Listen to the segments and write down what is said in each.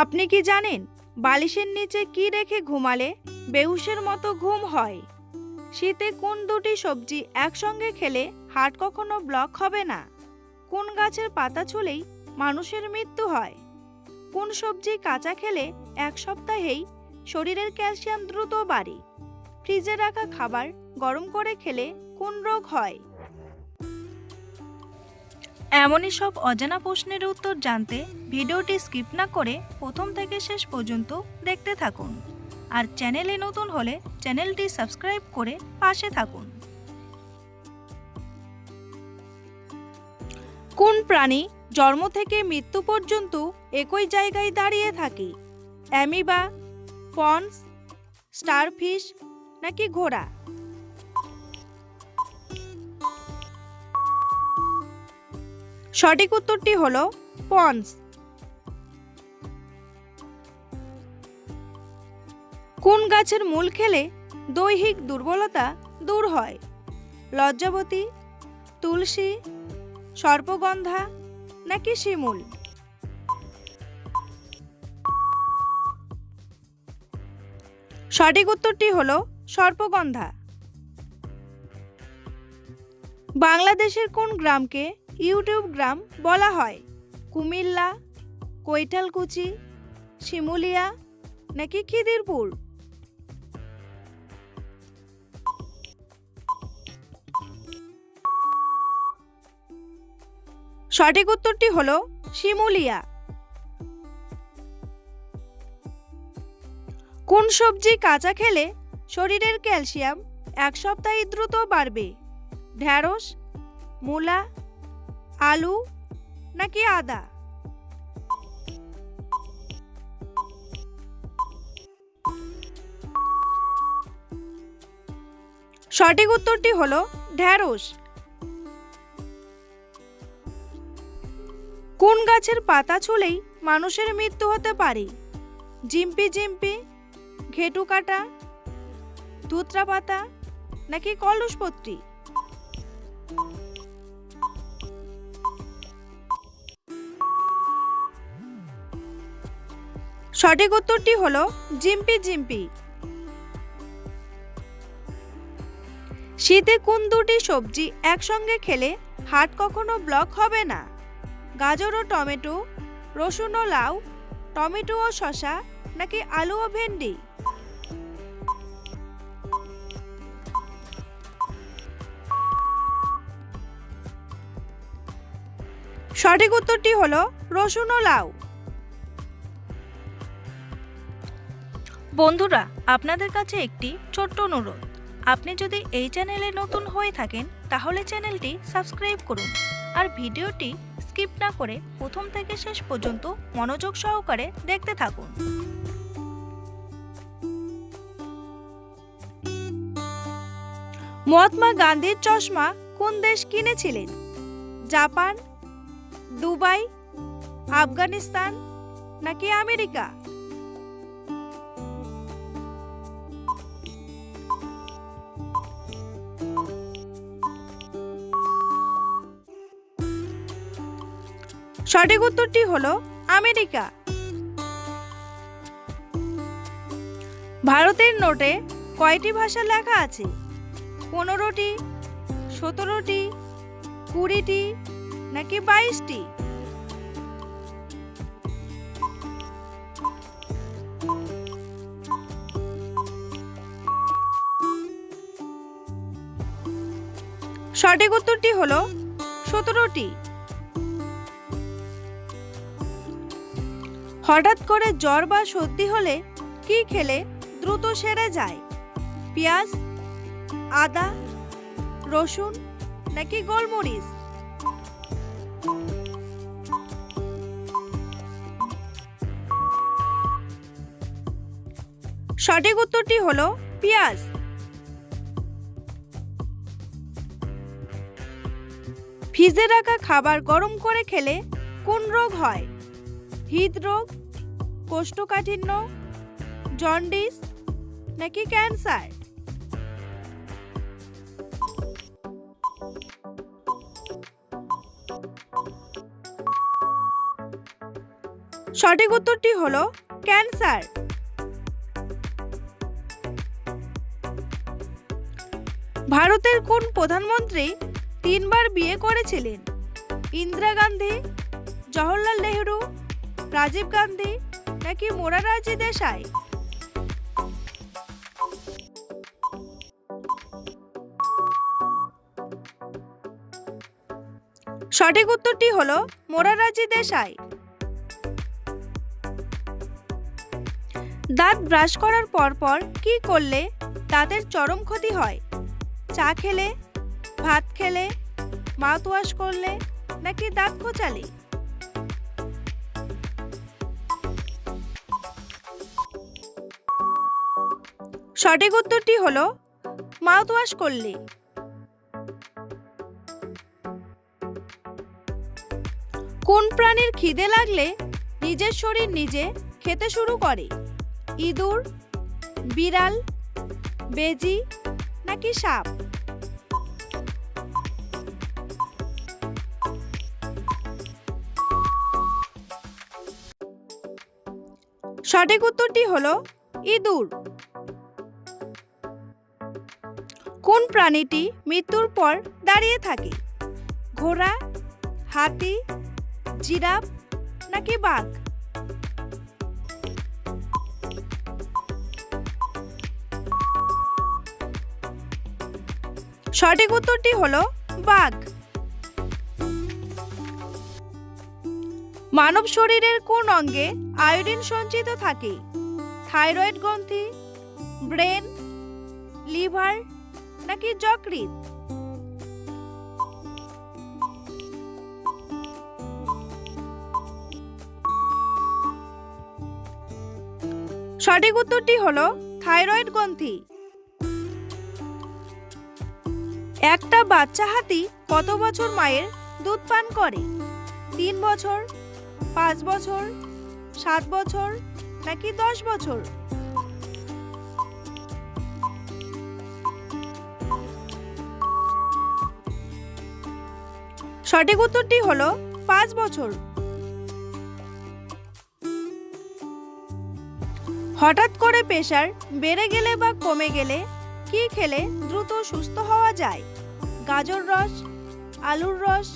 আপনি কি জানেন বালিশের নিচে কি রেখে ঘুমালে বেহুশের মতো ঘুম হয়? শীতে কোন দুটি সবজি একসঙ্গে খেলে হাট কখনো ব্লক হবে না? কোন গাছের পাতা ছুলেই মানুষের মৃত্যু হয়? কোন সবজি কাঁচা খেলে এক সপ্তাহেই শরীরের ক্যালসিয়াম দ্রুত বাড়ে? ফ্রিজে রাখা খাবার গরম করে খেলে কোন রোগ হয়? এমনই সব অজানা প্রশ্নের উত্তর জানতে ভিডিওটি স্কিপ না করে প্রথম থেকে শেষ পর্যন্ত দেখতে থাকুন। আর চ্যানেলে নতুন হলে চ্যানেলটি সাবস্ক্রাইব করে পাশে থাকুন। কোন প্রাণী জন্ম থেকে মৃত্যু পর্যন্ত একই জায়গায় দাঁড়িয়ে থাকে? অ্যামিবা, পন্স, স্টারফিশ নাকি ঘোড়া? সঠিক উত্তরটি হল পন্স কোন গাছের মূল খেলে দৈহিক দুর্বলতা দূর হয়? লজ্জাবতী, তুলসী, সর্পগন্ধা নাকি শিমুল? সঠিক উত্তরটি হল সর্পগন্ধা। বাংলাদেশের কোন গ্রামকে ইউটিউব গ্রাম বলা হয়। কুমিল্লা, কৈঠালকুচি, শিমুলিয়া নাকি খিদিরপুর? সঠিক উত্তরটি হল শিমুলিয়া। কোন সবজি কাঁচা খেলে শরীরের ক্যালসিয়াম এক সপ্তাহে দ্রুত বাড়বে? ঢ্যাঁড়স মূলা আলু নাকি আদা? সঠিক উত্তরটি হলো ঢ্যাঁড়স। কোন গাছের পাতা ছুলেই মানুষের মৃত্যু হতে পারে? জিম্পি জিম্পি, ঘেটু কাটা, ধুতরা পাতা নাকি কলসপত্রী? সঠিক উত্তরটি হলো জিম্পি জিম্পি। শীতে কোন দুটি সবজি একসঙ্গে খেলে হাট কখনো ব্লক হবে না? গাজর ও টমেটো, রসুন ও লাউ, টমেটো ও শসা নাকি আলু ও ভেন্ডি? সঠিক উত্তরটি হলো রসুন ও লাউ। বন্ধুরা, আপনাদের কাছে একটি ছোট্ট অনুরোধ। আপনি যদি এই চ্যানেলে নতুন হয়ে থাকেন, তাহলে চ্যানেলটি সাবস্ক্রাইব করুন আর ভিডিওটি স্কিপ না করে প্রথম থেকে শেষ পর্যন্ত মনোযোগ সহকারে দেখতে থাকুন। মহাত্মা গান্ধীর চশমা কোন দেশ কিনেছিলেন? জাপান, দুবাই, আফগানিস্তান নাকি আমেরিকা? সঠিক উত্তরটি হলো আমেরিকা। ভারতের নোটে কয়টি ভাষা লেখা আছে? পনেরোটি, সতেরোটি, কুড়িটি, নাকি বাইশটি? সঠিক উত্তরটি হলো সতেরোটি। হঠাৎ করে জ্বর বা সর্দি হলে কি খেলে? দ্রুত সেরে যায়। পেঁয়াজ, আদা, রসুন নাকি গোলমরিচ? সঠিক উত্তরটি হলো পেঁয়াজ। ফ্রিজে রাখা খাবার গরম করে খেলে কোন রোগ হয়? হৃদরোগ কোষ্ঠকাঠিন্য, জন্ডিস নাকি ক্যান্সার? সঠিক উত্তরটি হলো ক্যান্সার। ভারতের কোন প্রধানমন্ত্রী তিনবার বিয়ে করেছিলেন? ইন্দিরা গান্ধী, জওহরলাল নেহরু, রাজীব গান্ধী নাকি মোরারজি দেশাই? সঠিক উত্তরটি হলো মোরারজি দেশাই। দাঁত ব্রাশ করার পরপর কি করলে দাঁতের চরম ক্ষতি হয়? চা খেলে, ভাত খেলে মাউথ ওয়াশ করলে নাকি দাঁত খোঁচালে? সঠিক উত্তরটি হলো মাউথ ওয়াশ করলে। কোন প্রাণীর খিদে লাগলে নিজের শরীর নিজে খেতে শুরু করে? ইঁদুর, বিড়াল, বেজি নাকি সাপ? সঠিক উত্তরটি হলো ইঁদুর। কোন প্রাণীটি মৃত্যুর পর দাঁড়িয়ে থাকে? ঘোড়া, হাতি, জিরাফ নাকি বাঘ? সঠিক উত্তরটি হলো বাঘ। মানব শরীরের কোন অঙ্গে আয়োডিন সঞ্চিত থাকে? থাইরয়েড গ্রন্থি, ব্রেন, লিভার নাকি যকৃৎ? সঠিক উত্তরটি হলো থাইরয়েড গ্রন্থি। একটা বাচ্চা হাতি কত বছর মায়ের দুধ পান করে? তিন বছর, পাঁচ বছর, সাত বছর নাকি দশ বছর? সঠিক উত্তরটি হলো পাঁচ বছর। হঠাৎ করে প্রেশার বেড়ে গেলে বা কমে গেলে কি খেলে দ্রুত সুস্থ হওয়া যায়? গাজর রস, আলুর রস,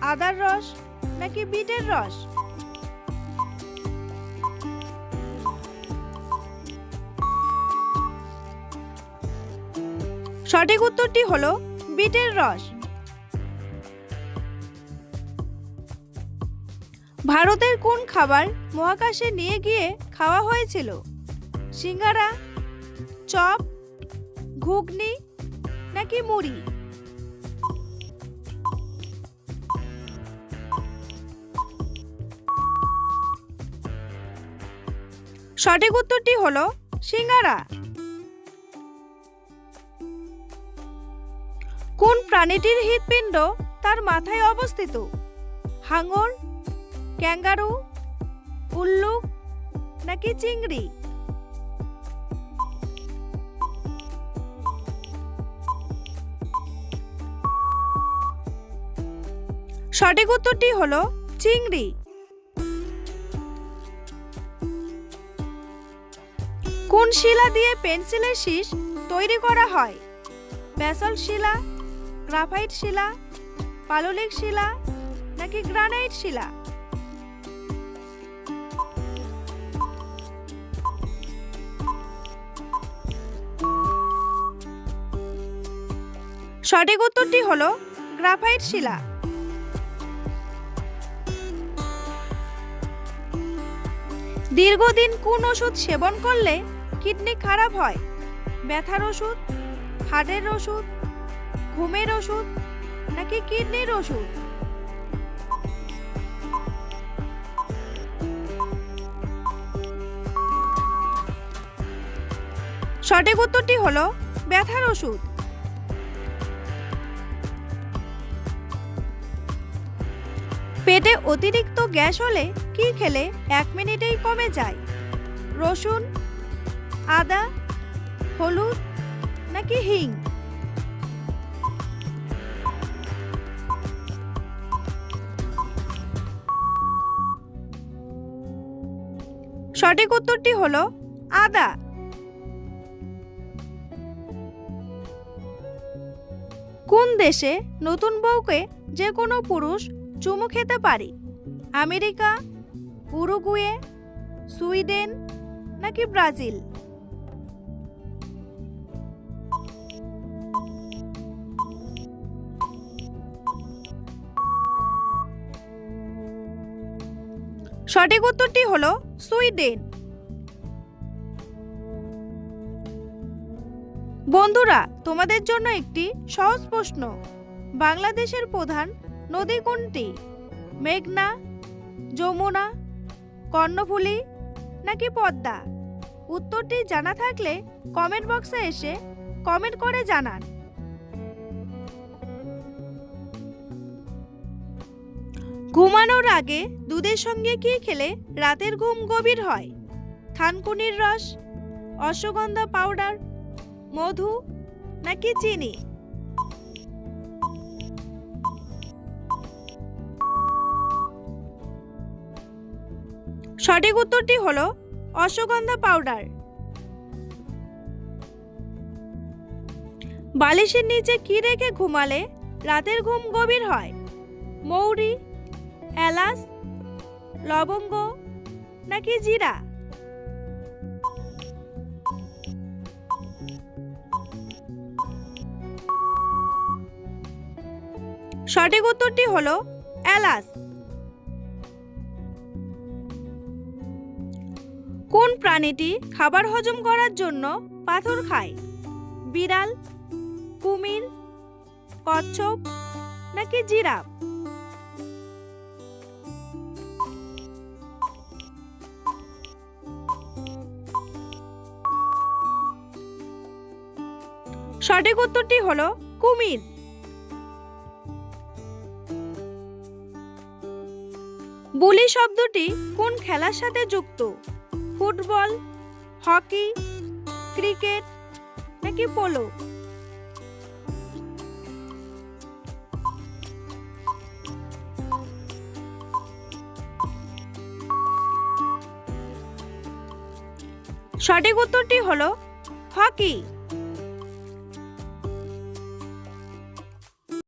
আদার রস নাকি বিটের রস? সঠিক উত্তরটি হলো বিটের রস। ভারতের কোন খাবার মহাকাশে নিয়ে গিয়ে খাওয়া হয়েছিল? সিঙ্গারা, চপ, ঘুগনি নাকি মুড়ি? সঠিক উত্তরটি হলো সিঙ্গারা। কোন প্রাণীটির হৃৎপিণ্ড তার মাথায় অবস্থিত? হাঙর ক্যাঙ্গারু উল্লুক নাকি চিংড়ি? সঠিক উত্তরটি হলো চিংড়ি। কোন শিলা দিয়ে পেন্সিলের শীষ তৈরি করা হয়? ব্যাসল্ট শিলা, গ্রাফাইট শিলা, পাললিক শিলা নাকি গ্রানাইট শিলা? সঠিক উত্তরটি হল গ্রাফাইট শিলা। দীর্ঘদিন কোন ওষুধ সেবন করলে কিডনি খারাপ হয়? ব্যথার ওষুধ, হার্টের ওষুধ, ঘুমের ওষুধ, নাকি কিডনির ওষুধ? সঠিক উত্তরটি হলো ব্যথার ওষুধ। পেটে অতিরিক্ত গ্যাস হলে কি খেলে এক মিনিটেই কমে যায়? রসুন, আদা, হলুদ নাকি হিং? সঠিক উত্তরটি হলো আদা। কোন দেশে নতুন বউকে যে কোনো পুরুষ চুমু খেতে পারে? আমেরিকা, উরুগুয়ে, সুইডেন নাকি ব্রাজিল? সঠিক উত্তরটি হলো সুইডেন। বন্ধুরা, তোমাদের জন্য একটি সহজ প্রশ্ন। বাংলাদেশের প্রধান নদী কোনটি? মেঘনা, যমুনা, কর্ণফুলী নাকি পদ্মা? উত্তরটি জানা থাকলে কমেন্ট বক্সে এসে কমেন্ট করে জানান। ঘুমানোর আগে দুধের সঙ্গে কি খেলে রাতের ঘুম গভীর হয়? থানকুনির রস, অশ্বগন্ধা পাউডার, মধু নাকি চিনি? সঠিক উত্তরটি হলো অশ্বগন্ধা পাউডার। বালিশের নিচে কি রেখে ঘুমালে রাতের ঘুম গভীর হয়? মৌরি, এলাচ, লবঙ্গ নাকি জিরা? সঠিক উত্তরটি হলো এলাচ। কোন প্রাণীটি খাবার হজম করার জন্য পাথর খায়? বিড়াল, কুমির, কচ্ছপ নাকি জিরাফ? সঠিক উত্তরটি হলো কুমির। বুলি শব্দটি কোন খেলার সাথে যুক্ত? ফুটবল হকি ক্রিকেট নাকি পোলো? সঠিক উত্তরটি হলো হকি।